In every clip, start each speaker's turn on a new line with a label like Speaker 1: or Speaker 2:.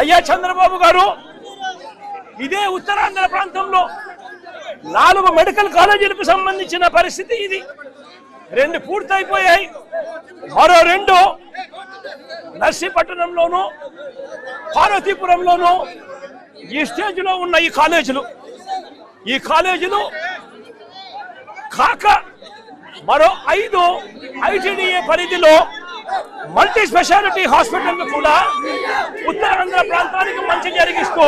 Speaker 1: అయ్యా చంద్రబాబు గారు ఇదే ఉత్తరాంధ్ర ప్రాంతంలో నాలుగు మెడికల్ కాలేజీలకు సంబంధించిన పరిస్థితి ఇది. రెండు పూర్తయిపోయాయి. మరో రెండు నర్సీపట్నంలోను పార్వతీపురంలోను ఈ స్టేజ్లో ఉన్న ఈ కాలేజీలు. ఈ కాలేజీలు కాక మరో ఐదు ఐటీడీఏ పరిధిలో మల్టీ స్పెషాలిటీ హాస్పిటల్ కూడా ఉత్తరాంధ్ర ప్రాంతానికి మంచి జరిగిస్తూ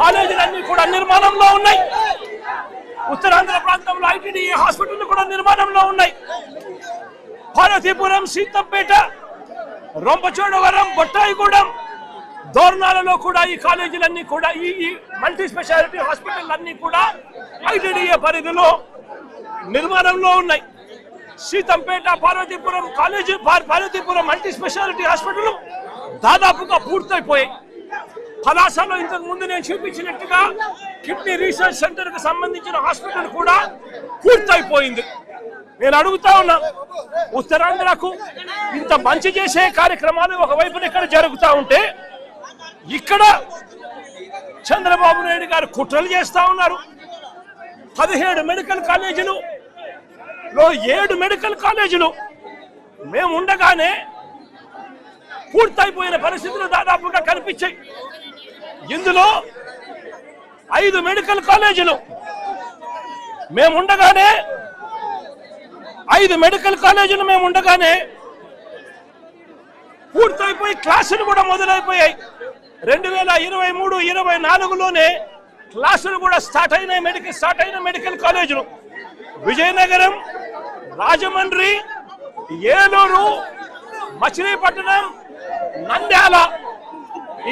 Speaker 1: కాలేజీలన్నీ కూడా నిర్మాణంలో ఉన్నాయి. ఉత్తరాంధ్ర ప్రాంతంలో ఐటీడీఏ హాస్పిటల్ కూడా నిర్మాణంలో ఉన్నాయి. పార్వతీపురం సీతంపేట రొంపచోడవరం బొట్టాయిగూడెం దోర్నాలలో కూడా ఈ కాలేజీలన్నీ కూడా ఈ ఈ మల్టీ స్పెషాలిటీ హాస్పిటల్ అన్ని కూడా ఐటీడీఏ పరిధిలో నిర్మాణంలో ఉన్నాయి. సీతంపేట పార్వతీపురం కాలేజీ పార్- పార్వతీపురం మల్టీ స్పెషాలిటీ హాస్పిటల్ దాదాపుగా పూర్తయిపోయాయి. కళాశాలలో ఇంతకు ముందు నేను చూపించినట్టుగా కిడ్నీ రీసెర్చ్ సెంటర్కు సంబంధించిన హాస్పిటల్ కూడా పూర్తయిపోయింది. నేను అడుగుతా ఉన్నా ఉత్తరాంధ్రకు ఇంత మంచి చేసే కార్యక్రమాలు ఒకవైపున ఇక్కడ జరుగుతూ ఉంటే ఇక్కడ చంద్రబాబు నాయుడు గారు కుట్రలు చేస్తా ఉన్నారు. పదిహేడు మెడికల్ కాలేజీలు లో ఏడు మెడికల్ కాలేజీలు. మేము ఉండగానే పూర్తయిపోయిన పరిస్థితులు దాదాపుగా కనిపించాయి. ఇందులో ఐదు మెడికల్ కాలేజీలు. మేము ఉండగానే ఐదు మెడికల్ కాలేజీలు మేము ఉండగానే పూర్తయిపోయి క్లాసులు కూడా మొదలైపోయాయి. రెండు వేల ఇరవై మూడు ఇరవై నాలుగులోనే క్లాసులు కూడా స్టార్ట్ అయినాయి మెడికల్ స్టార్ట్ అయిన మెడికల్ కాలేజీలు. విజయనగరం రాజమండ్రి ఏలూరు మచిలీపట్నం నంద్యాల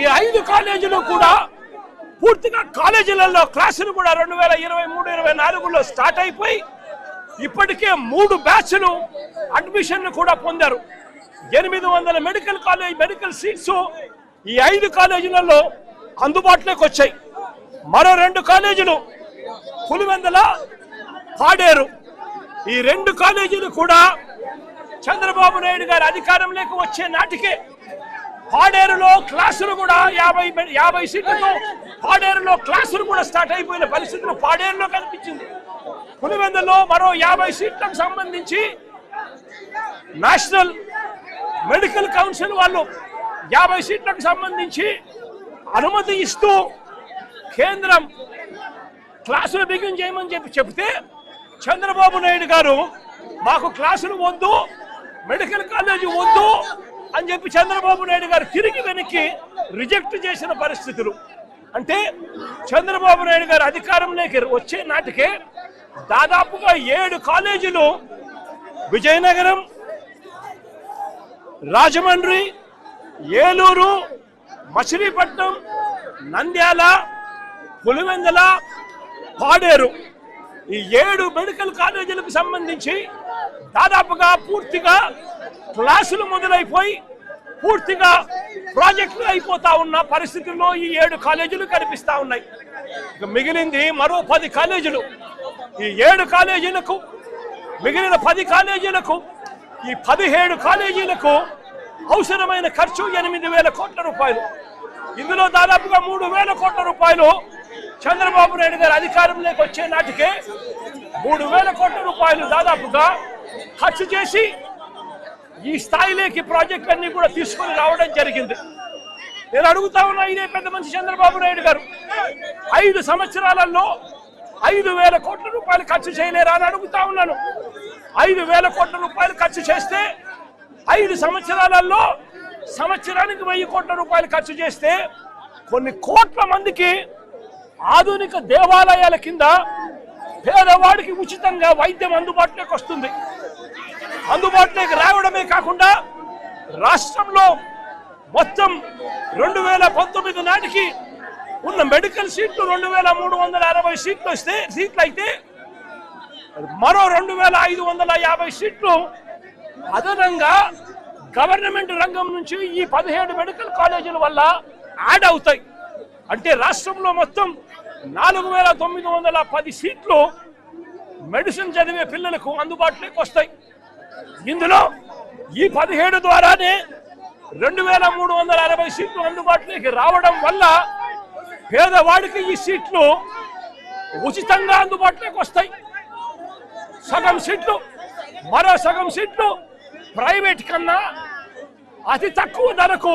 Speaker 1: ఈ ఐదు కాలేజీలు కూడా పూర్తిగా కాలేజీలలో క్లాసులు కూడా రెండు వేల ఇరవై మూడు ఇరవై నాలుగులో స్టార్ట్ అయిపోయి ఇప్పటికే మూడు బ్యాచ్లు అడ్మిషన్లు కూడా పొందారు. ఎనిమిది వందల మెడికల్ కాలేజ్ మెడికల్ సీట్స్ ఈ ఐదు కాలేజీలలో అందుబాటులోకి వచ్చాయి. మరో రెండు కాలేజీలు పులివెందల పాడేరు ఈ రెండు కాలేజీలు కూడా చంద్రబాబు నాయుడు గారి అధికారంలోకి వచ్చే నాటికే పాడేరులో క్లాసులు కూడా యాభై యాభై సీట్లతో పాడేరులో క్లాసులు కూడా స్టార్ట్ అయిపోయిన పరిస్థితులు పాడేరులో కనిపించింది. పులివెందులో మరో యాభై సీట్లకు సంబంధించి నేషనల్ మెడికల్ కౌన్సిల్ వాళ్ళు యాభై సీట్లకు సంబంధించి అనుమతి ఇస్తూ కేంద్రం క్లాసులు బిగిన్ చేయమని చెప్పి చెప్తే చంద్రబాబు నాయుడు గారు మాకు క్లాసులు వద్దు మెడికల్ కాలేజీ వద్దు అని చెప్పి చంద్రబాబు నాయుడు గారు తిరిగి వెనక్కి రిజెక్ట్ చేసిన పరిస్థితులు. అంటే చంద్రబాబు నాయుడు గారు అధికారంలోకి వచ్చే నాటికే దాదాపుగా ఏడు కాలేజీలు విజయనగరం రాజమండ్రి ఏలూరు మచిలీపట్నం నంద్యాల పులివెందల పాడేరు. ఈ ఏడు మెడికల్ కాలేజీలకు సంబంధించి దాదాపుగా పూర్తిగా క్లాసులు మొదలైపోయి పూర్తిగా ప్రాజెక్టులు అయిపోతా ఉన్న పరిస్థితుల్లో ఈ ఏడు కాలేజీలు కనిపిస్తా ఉన్నాయి. మిగిలింది మరో పది కాలేజీలు. ఈ ఏడు కాలేజీలకు మిగిలిన పది కాలేజీలకు ఈ పదిహేడు కాలేజీలకు అవసరమైన ఖర్చు ఎనిమిది వేల కోట్ల రూపాయలు. ఇందులో దాదాపుగా మూడు వేల కోట్ల రూపాయలు చంద్రబాబు నాయుడు గారు అధికారంలోకి వచ్చే నాటికే మూడు వేల కోట్ల రూపాయలు దాదాపుగా ఖర్చు చేసి ఈ స్థాయిలోకి ప్రాజెక్టులన్నీ కూడా తీసుకొని రావడం జరిగింది. నేను అడుగుతా ఉన్నా ఇదే పెద్ద మనిషి చంద్రబాబు నాయుడు గారు. ఐదు సంవత్సరాలలో ఐదు వేల కోట్ల రూపాయలు ఖర్చు చేయలేరా అని అడుగుతా ఉన్నాను. ఐదు వేల కోట్ల రూపాయలు ఖర్చు చేస్తే ఐదు సంవత్సరాలలో సంవత్సరానికి వెయ్యి కోట్ల రూపాయలు ఖర్చు చేస్తే కొన్ని కోట్ల మందికి ఆధునిక దేవాలయాల కింద పేదవాడికి ఉచితంగా వైద్యం అందుబాటులోకి వస్తుంది. అందుబాటులోకి రావడమే కాకుండా రాష్ట్రంలో మొత్తం రెండు వేల పంతొమ్మిది నాటికి ఉన్న మెడికల్ సీట్లు రెండు వేల మూడు వందల అరవై సీట్లు వస్తే సీట్లు అయితే మరో రెండు వేల ఐదు వందల యాభై సీట్లు అదనంగా గవర్నమెంట్ రంగం నుంచి ఈ పదిహేడు మెడికల్ కాలేజీల వల్ల యాడ్ అవుతాయి. అంటే రాష్ట్రంలో మొత్తం నాలుగు వేల తొమ్మిది వందల పది సీట్లు మెడిసిన్ చదివే పిల్లలకు అందుబాటులోకి వస్తాయి. ఇందులో ఈ పదిహేడు ద్వారానే రెండు వేల మూడు వందల అరవై సీట్లు అందుబాటులోకి రావడం వల్ల పేదవాడికి ఈ సీట్లు ఉచితంగా అందుబాటులోకి వస్తాయి. సగం సీట్లు మరో సగం సీట్లు ప్రైవేట్ కన్నా అతి తక్కువ ధరకు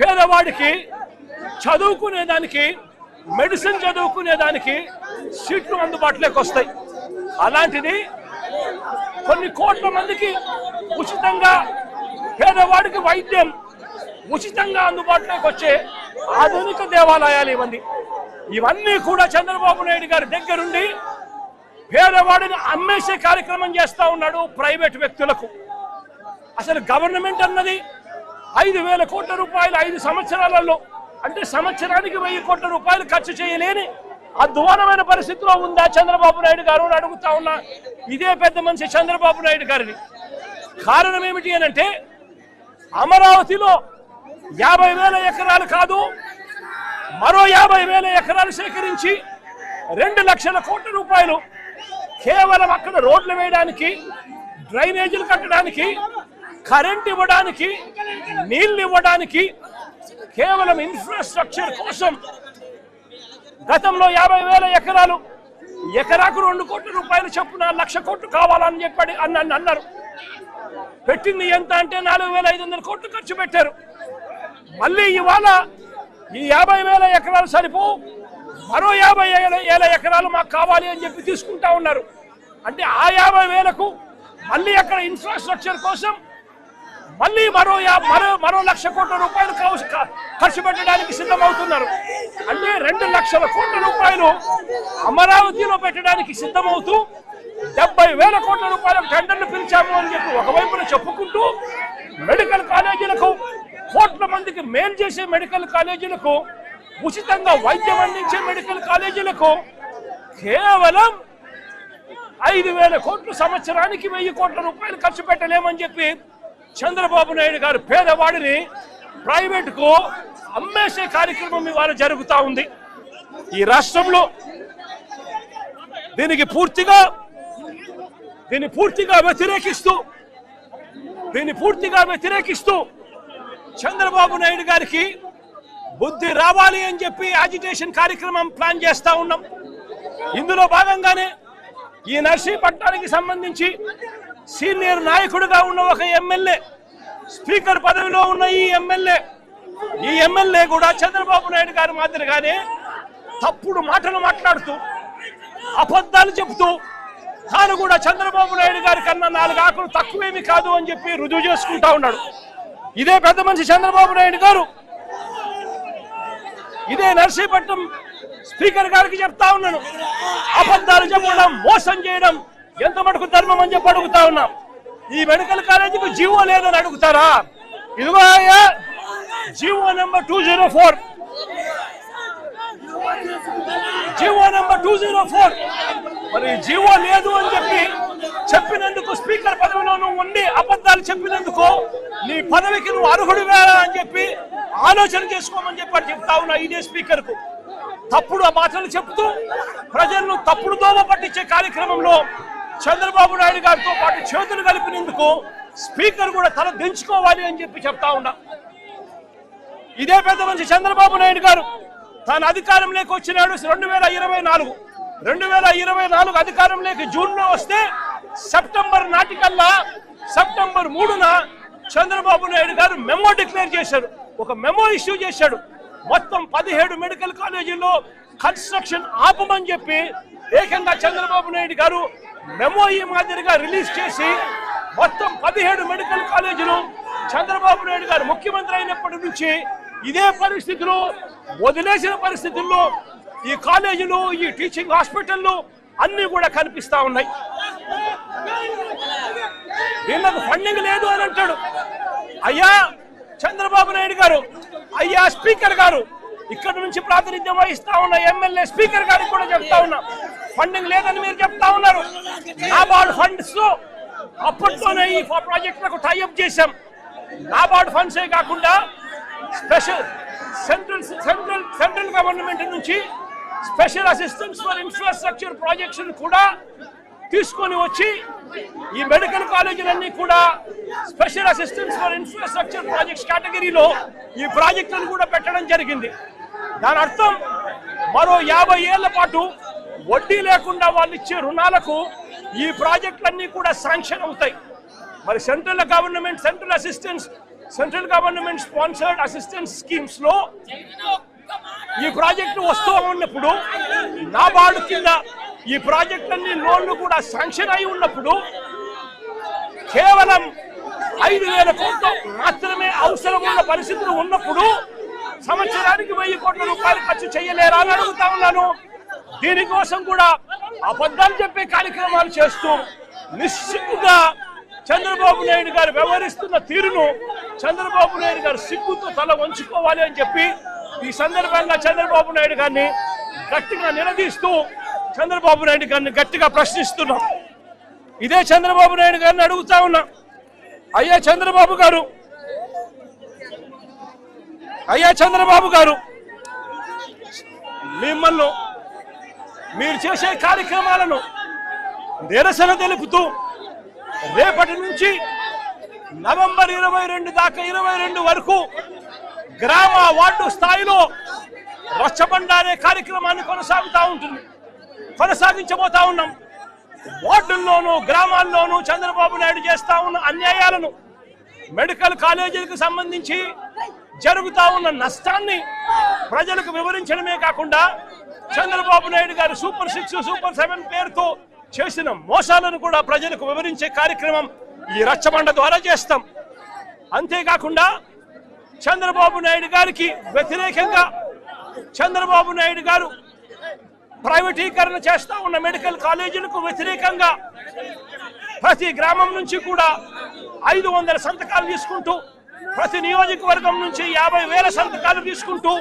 Speaker 1: పేదవాడికి చదువుకునేదానికి మెడిసిన్ చదువుకునే దానికి సీట్లు అందుబాటులోకి వస్తాయి. అలాంటిది కొన్ని కోట్ల మందికి ఉచితంగా పేదవాడికి వైద్యం ఉచితంగా అందుబాటులోకి వచ్చే ఆధునిక దేవాలయాలు ఇవన్నీ. ఇవన్నీ కూడా చంద్రబాబు నాయుడు గారి దగ్గరుండి పేదవాడిని అమ్మేసే కార్యక్రమం చేస్తూ ఉన్నాడు ప్రైవేట్ వ్యక్తులకు. అసలు గవర్నమెంట్ అన్నది ఐదు వేల కోట్ల రూపాయలు ఐదు సంవత్సరాలలో అంటే సంవత్సరానికి వెయ్యి కోట్ల రూపాయలు ఖర్చు చేయలేని అధ్వానమైన పరిస్థితిలో ఉందా చంద్రబాబు నాయుడు గారు అని అడుగుతా ఉన్నా. ఇదే పెద్ద మనిషి చంద్రబాబు నాయుడు గారిని. కారణం ఏమిటి అని అంటే అమరావతిలో యాభై వేల ఎకరాలు కాదు మరో యాభై వేల ఎకరాలు సేకరించి రెండు లక్షల కోట్ల రూపాయలు కేవలం అక్కడ రోడ్లు వేయడానికి డ్రైనేజీలు కట్టడానికి కరెంట్ ఇవ్వడానికి నీళ్ళు ఇవ్వడానికి కేవలం ఇన్ఫ్రాస్ట్రక్చర్ కోసం గతంలో యాభై వేల ఎకరాలు ఎకరాకు రెండు కోట్ల రూపాయలు చొప్పున లక్ష కోట్లు కావాలని చెప్పి అన్న అన్నారు. పెట్టింది ఎంత అంటే నాలుగు వేల ఐదు వందల కోట్లు ఖర్చు పెట్టారు. మళ్ళీ ఇవాళ ఈ యాభై వేల ఎకరాలు సరిపో మరో యాభై వేల ఎకరాలు మాకు కావాలి అని చెప్పి తీసుకుంటా ఉన్నారు. అంటే ఆ యాభై వేలకు మళ్ళీ అక్కడ ఇన్ఫ్రాస్ట్రక్చర్ కోసం మళ్ళీ మరో మరో మరో లక్ష కోట్ల రూపాయలు ఖర్చు పెట్టడానికి సిద్ధమవుతున్నారు. అంటే రెండు లక్షల కోట్ల రూపాయలు అమరావతిలో పెట్టడానికి సిద్ధమవుతూ డెబ్బై వేల కోట్ల రూపాయల టెండర్లు పిలిచాము అని చెప్పి ఒకవైపున చెప్పుకుంటూ మెడికల్ కాలేజీలకు కోట్ల మందికి మేలు చేసే మెడికల్ కాలేజీలకు ఉచితంగా వైద్యం అందించే మెడికల్ కాలేజీలకు కేవలం ఐదు వేల కోట్లు సంవత్సరానికి వెయ్యి కోట్ల రూపాయలు ఖర్చు పెట్టలేమని చెప్పి చంద్రబాబు నాయుడు గారు పేదవాడిని ప్రైవేట్కు అమ్మేసే కార్యక్రమం ఇవాళ జరుగుతా ఉంది. ఈ రాష్ట్రంలో దీనికి పూర్తిగా దీన్ని పూర్తిగా వ్యతిరేకిస్తూ దీన్ని పూర్తిగా వ్యతిరేకిస్తూ చంద్రబాబు నాయుడు గారికి బుద్ధి రావాలి అని చెప్పి యాజిటేషన్ కార్యక్రమం ప్లాన్ చేస్తూ ఉన్నాం. ఇందులో భాగంగానే ఈ నర్సీపట్నానికి సంబంధించి సీనియర్ నాయకుడిగా ఉన్న ఒక ఎమ్మెల్యే స్పీకర్ పదవిలో ఉన్న ఈ ఎమ్మెల్యే ఈ ఎమ్మెల్యే కూడా చంద్రబాబు నాయుడు గారి మాదిరిగానే తప్పుడు మాటలు మాట్లాడుతూ అబద్ధాలు చెబుతూ తాను కూడా చంద్రబాబు నాయుడు గారి కన్నా నాలుగు ఆకులు తక్కువేమి కాదు అని చెప్పి రుజువు చేసుకుంటా ఉన్నాడు. ఇదే పెద్ద మనిషి చంద్రబాబు నాయుడు గారు. ఇదే నర్సీపట్నం స్పీకర్ గారికి చెప్తా ఉన్నాను. అబద్ధాలు చెప్పడం మోసం చేయడం ఎంత మటుకు ధర్మం అని చెప్పి అడుగుతా ఉన్నాం? ఈ మెడికల్ కాలేజీకి జీవో లేదని అడుగుతారా? ఇదిగో అయ్యా G O number two zero four. G O number two zero four. మరి జీవో లేదు అని చెప్పి చెప్పినందుకు స్పీకర్ పదవిలో నువ్వు ఉండి అబద్ధాలు చెప్పినందుకు నీ పదవికి నువ్వు అర్హుడు వేరా అని చెప్పి ఆలోచన చేసుకోమని చెప్పి చెప్తా ఉన్నా ఇదే స్పీకర్కు తప్పుడు ఆ మాటలు చెప్తూ ప్రజలను తప్పుడు దోమ పట్టించే కార్యక్రమంలో చంద్రబాబు నాయుడు గారితో పాటు చేతులు కలిపినందుకు స్పీకర్ కూడా తల దించుకోవాలి అని చెప్పి చెప్తా ఉన్నా. ఇదే పెద్ద మనిషి చంద్రబాబు నాయుడు గారు తాను అధికారంలోకి వచ్చినాడు రెండు వేల ఇరవై నాలుగు. రెండు వేల ఇరవై నాలుగు అధికారంలోకి జూన్లో వస్తే సెప్టెంబర్ నాటికల్లా సెప్టెంబర్ మూడున చంద్రబాబు నాయుడు గారు మెమో డిక్లేర్ చేశారు ఒక మెమో ఇష్యూ చేశాడు. మొత్తం పదిహేడు మెడికల్ కాలేజీల్లో కన్స్ట్రక్షన్ ఆపమని చెప్పి ఏకంగా చంద్రబాబు నాయుడు గారు మెమో ఈ మాదిరిగా రిలీజ్ చేసి మొత్తం పదిహేడు మెడికల్ కాలేజీలు చంద్రబాబు నాయుడు గారు ముఖ్యమంత్రి అయినప్పటి నుంచి ఇదే పరిస్థితిలో వదిలేసిన పరిస్థితుల్లో ఈ కాలేజీలు ఈ టీచింగ్ హాస్పిటళ్ళు అన్ని కూడా కనిపిస్తా ఉన్నాయి. వీళ్ళకు ఫండింగ్ లేదు అని అంటాడు. అయ్యా చంద్రబాబు నాయుడు గారు అయ్యా స్పీకర్ గారు ఇక్కడ నుంచి ప్రాతినిధ్యం వహిస్తా ఉన్న ఎమ్మెల్యే స్పీకర్ గారికి కూడా చెప్తా ఉన్నా. ఫండింగ్ లేదని మీరు చెప్తా ఉన్నారు. నాబార్డ్ ఫండ్స్ అప్పట్లోనే ఈ ప్రాజెక్టులకు టైఅప్ చేశాం. నాబార్డ్ ఫండ్సే కాకుండా special central central central government నుంచి special assistance for infrastructure projects కూడా తీసుకొని వచ్చి ఈ మెడికల్ కాలేజీలన్నీ కూడా special assistance for infrastructure projects కేటగిరీలో ఈ ప్రాజెక్టులను కూడా పెట్టడం జరిగింది. దాని అర్థం మరో యాభై ఏళ్ళ పాటు వడ్డీ లేకుండా వాళ్ళు ఇచ్చే రుణాలకు ఈ ప్రాజెక్టులన్నీ కూడా శాంక్షన్ అవుతాయి. మరి central government central assistance central government sponsored assistance స్కీమ్స్లో ఈ ప్రాజెక్టు వస్తూ ఉన్నప్పుడు నాబార్డు కింద ఈ ప్రాజెక్టులన్నీ లోన్లు కూడా శాంక్షన్ అయి ఉన్నప్పుడు కేవలం ఐదు వేల కోట్లు మాత్రమే అవసరం ఉన్న పరిస్థితులు ఉన్నప్పుడు సంవత్సరానికి వెయ్యి కోట్ల రూపాయలు ఖర్చు చేయలేరా అని అడుగుతా ఉన్నాను. దీనికోసం కూడా అబద్ధాలు చెప్పే కార్యక్రమాలు చేస్తూ నిస్సిగ్గుగా చంద్రబాబు నాయుడు గారు వ్యవహరిస్తున్న తీరును చంద్రబాబు నాయుడు గారు సిగ్గుతో తల వంచుకోవాలి అని చెప్పి ఈ సందర్భంగా చంద్రబాబు నాయుడు గారిని గట్టిగా నిలదీస్తూ చంద్రబాబు నాయుడు గారిని గట్టిగా ప్రశ్నిస్తున్నాం. ఇదే చంద్రబాబు నాయుడు గారిని అడుగుతా ఉన్నా. అయ్యా చంద్రబాబు గారు అయ్యా చంద్రబాబు గారు మిమ్మల్ని మీరు చేసే కార్యక్రమాలను నిరసన తెలుపుతూ రేపటి నుంచి నవంబర్ ఇరవై రెండు దాకా ఇరవై రెండు వరకు గ్రామ వార్డు స్థాయిలో రచ్చబండ అనే కార్యక్రమాన్ని కొనసాగుతూ ఉంటుంది. కొనసాగించబోతా ఉన్నాం. వార్డుల్లోనూ గ్రామాల్లోనూ చంద్రబాబు నాయుడు చేస్తా ఉన్న అన్యాయాలను మెడికల్ కాలేజీలకు సంబంధించి జరుగుతా ఉన్న నష్టాన్ని ప్రజలకు వివరించడమే కాకుండా చంద్రబాబు నాయుడు గారు సూపర్ సిక్స్ సూపర్ సెవెన్ పేరుతో చేసిన మోసాలను కూడా ప్రజలకు వివరించే కార్యక్రమం ఈ రచ్చబండ ద్వారా చేస్తాం. అంతేకాకుండా చంద్రబాబు నాయుడు గారికి వ్యతిరేకంగా చంద్రబాబు నాయుడు గారు ప్రైవేటీకరణ చేస్తా ఉన్న మెడికల్ కాలేజీలకు వ్యతిరేకంగా ప్రతి గ్రామం నుంచి కూడా ఐదు వందల సంతకాలు తీసుకుంటూ ప్రతి నియోజకవర్గం నుంచి యాభై వేల సంతకాలు తీసుకుంటూ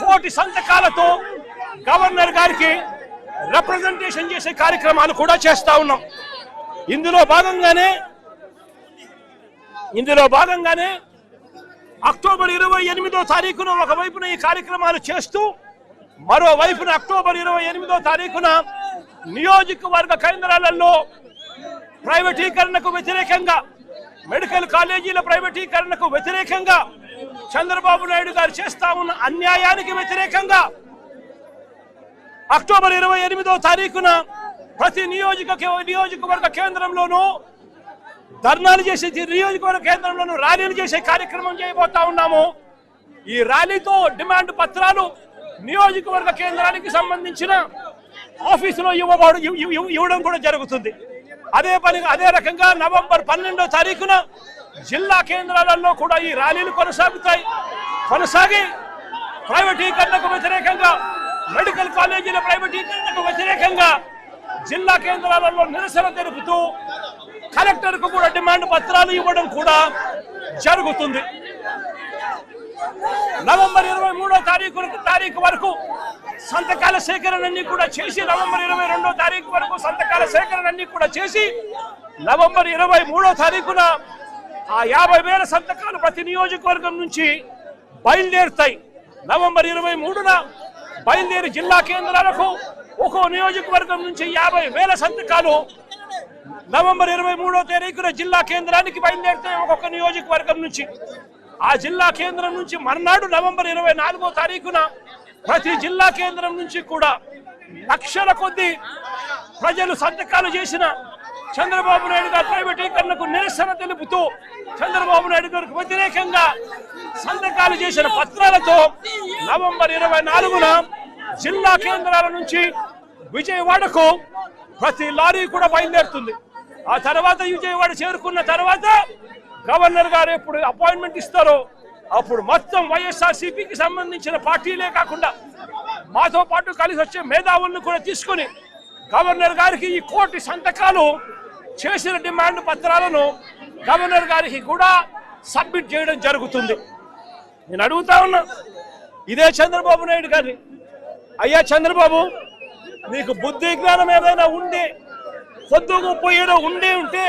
Speaker 1: కోటి సంతకాలతో గవర్నర్ గారికి రిప్రజెంటేషన్ చేసే కార్యక్రమాలు కూడా చేస్తా ఉన్నాం. ఇందులో భాగంగానే ఇందులో భాగంగానే అక్టోబర్ ఇరవై ఎనిమిదో తారీఖున ఒకవైపున ఈ కార్యక్రమాలు చేస్తూ మరోవైపున అక్టోబర్ ఇరవై ఎనిమిదో తారీఖున నియోజకవర్గ కేంద్రాలలో ప్రైవేటీకరణకు వ్యతిరేకంగా మెడికల్ కాలేజీల ప్రైవేటీకరణకు వ్యతిరేకంగా చంద్రబాబు నాయుడు గారు చేస్తా ఉన్న అన్యాయానికి వ్యతిరేకంగా అక్టోబర్ ఇరవై ఎనిమిదో తారీఖున ప్రతి నియోజక నియోజకవర్గ కేంద్రంలోనూ ధర్నాలు చేసే నియోజకవర్గ కేంద్రంలోనూ ర్యాలీలు చేసే కార్యక్రమం చేయబోతా ఉన్నాము. ఈ ర్యాలీతో డిమాండ్ పత్రాలు నియోజకవర్గ కేంద్రానికి సంబంధించిన ఆఫీసులో ఇవ్వబడు ఇవ్వడం కూడా జరుగుతుంది. అదే పని అదే రకంగా నవంబర్ పన్నెండో తారీఖున జిల్లా కేంద్రాలలో కూడా ఈ ర్యాలీలు కొనసాగుతాయి. కొనసాగి ప్రైవేటీకరణకు వ్యతిరేకంగా మెడికల్ కాలేజీల ప్రైవేటీకరణకు వ్యతిరేకంగా జిల్లా కేంద్రాలలో నిరసన తెలుపుతూ కలెక్టర్కు కూడా డిమాండ్ పత్రాలు ఇవ్వడం కూడా జరుగుతుంది. నవంబర్ ఇరవై మూడో తారీఖు తారీఖు వరకు సంతకాల సేకరణ కూడా చేసి నవంబర్ ఇరవై రెండో తారీఖు వరకు సంతకాల సేకరణ కూడా చేసి నవంబర్ ఇరవై మూడో తారీఖున ఆ యాభై వేల సంతకాలు ప్రతి నియోజకవర్గం నుంచి బయలుదేరుతాయి. నవంబర్ ఇరవై మూడున బయలుదేరి జిల్లా కేంద్రాలకు ఒక్కో నియోజకవర్గం నుంచి యాభై వేల సంతకాలు నవంబర్ ఇరవై మూడో తారీఖున జిల్లా కేంద్రానికి బయలుదేరుతాయి ఒక్కొక్క నియోజకవర్గం నుంచి. ఆ జిల్లా కేంద్రం నుంచి మర్నాడు నవంబర్ ఇరవై నాలుగో తారీఖున ప్రతి జిల్లా కేంద్రం నుంచి కూడా లక్షల కొద్ది ప్రజలు సంతకాలు చేసిన చంద్రబాబు నాయుడు గారి ప్రైవేటీకరణకు నిరసన తెలుపుతూ చంద్రబాబు నాయుడు గారికి వ్యతిరేకంగా సంతకాలు చేసిన పత్రాలతో నవంబర్ ఇరవై నాలుగున జిల్లా కేంద్రాల నుంచి విజయవాడకు ప్రతి లారీ కూడా బయలుదేరుతుంది. ఆ తర్వాత విజయవాడ చేరుకున్న తర్వాత గవర్నర్ గారు ఎప్పుడు అపాయింట్మెంట్ ఇస్తారో అప్పుడు మొత్తం వైఎస్ఆర్ సిపికి సంబంధించిన పార్టీలే కాకుండా మాతో పాటు కలిసి వచ్చే మేధావులను కూడా తీసుకొని గవర్నర్ గారికి ఈ కోటి సంతకాలు చేసిన డిమాండ్ పత్రాలను గవర్నర్ గారికి కూడా సబ్మిట్ చేయడం జరుగుతుంది. నేను అడుగుతా ఉన్నా ఇదే చంద్రబాబు నాయుడు గారిని. అయ్యా చంద్రబాబు నీకు బుద్ధి జ్ఞానం ఏదైనా ఉండి పొద్దుకు పోయేదో ఉండే ఉండి ఉంటే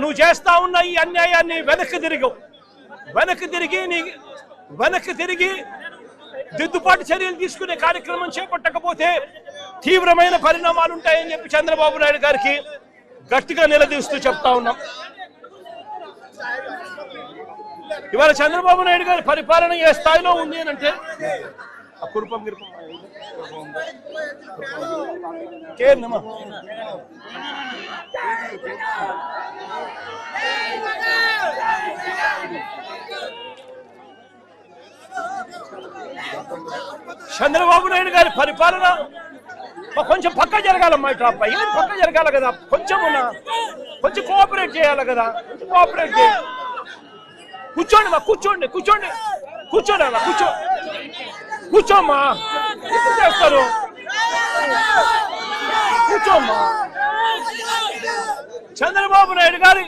Speaker 1: నువ్వు చేస్తా ఉన్న ఈ అన్యాయాన్ని వెనక్కి తిరిగవు. వెనక్కి తిరిగి నీ వెనక్కి తిరిగి దిద్దుబాటు చర్యలు తీసుకునే కార్యక్రమం చేపట్టకపోతే తీవ్రమైన పరిణామాలు ఉంటాయని చెప్పి చంద్రబాబు నాయుడు గారికి గట్టిగా నిలదీస్తూ చెప్తా ఉన్నాం. ఇవాళ చంద్రబాబు నాయుడు గారి పరిపాలన ఏ స్థాయిలో ఉంది అని అంటే కురుపం గిరుపం చంద్రబాబు నాయుడు గారి పరిపాలన కొంచెం పక్క జరగాలమ్మా ఇట్లా అబ్బాయి ఏం పక్క జరగాలి కదా? కొంచెం ఉన్నా. కొంచెం కోఆపరేట్ చేయాలి కదా? కొంచెం కోఆపరేట్ చేయాలి కూర్చోండి మా కూర్చోండి కూర్చోండి. కూర్చోండి అలా కూర్చో. కూర్చోమ్మా. ఎందుకు చేస్తారు? కూర్చోమ్మా. చంద్రబాబు నాయుడు గారి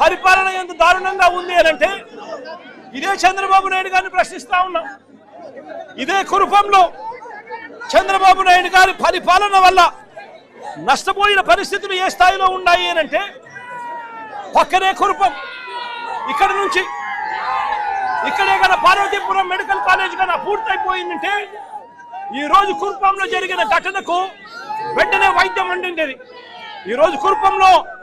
Speaker 1: పరిపాలన ఎంత దారుణంగా ఉంది అని అంటే ఇదే చంద్రబాబు నాయుడు గారిని ప్రశ్నిస్తా ఉన్నాం. ఇదే కురుపంలో చంద్రబాబు నాయుడు గారి పరిపాలన వల్ల నష్టపోయిన పరిస్థితులు ఏ స్థాయిలో ఉన్నాయి అంటే పక్కనే కురుపం. ఇక్కడ నుంచి ఇక్కడే కదా పార్వతీపురం మెడికల్ కాలేజ్ కన్నా పూర్తయిపోయిందంటే ఈ రోజు కురుపంలో జరిగిన ఘటనకు వెంటనే వైద్యం అందిండేది. ఈ రోజు కురుపంలో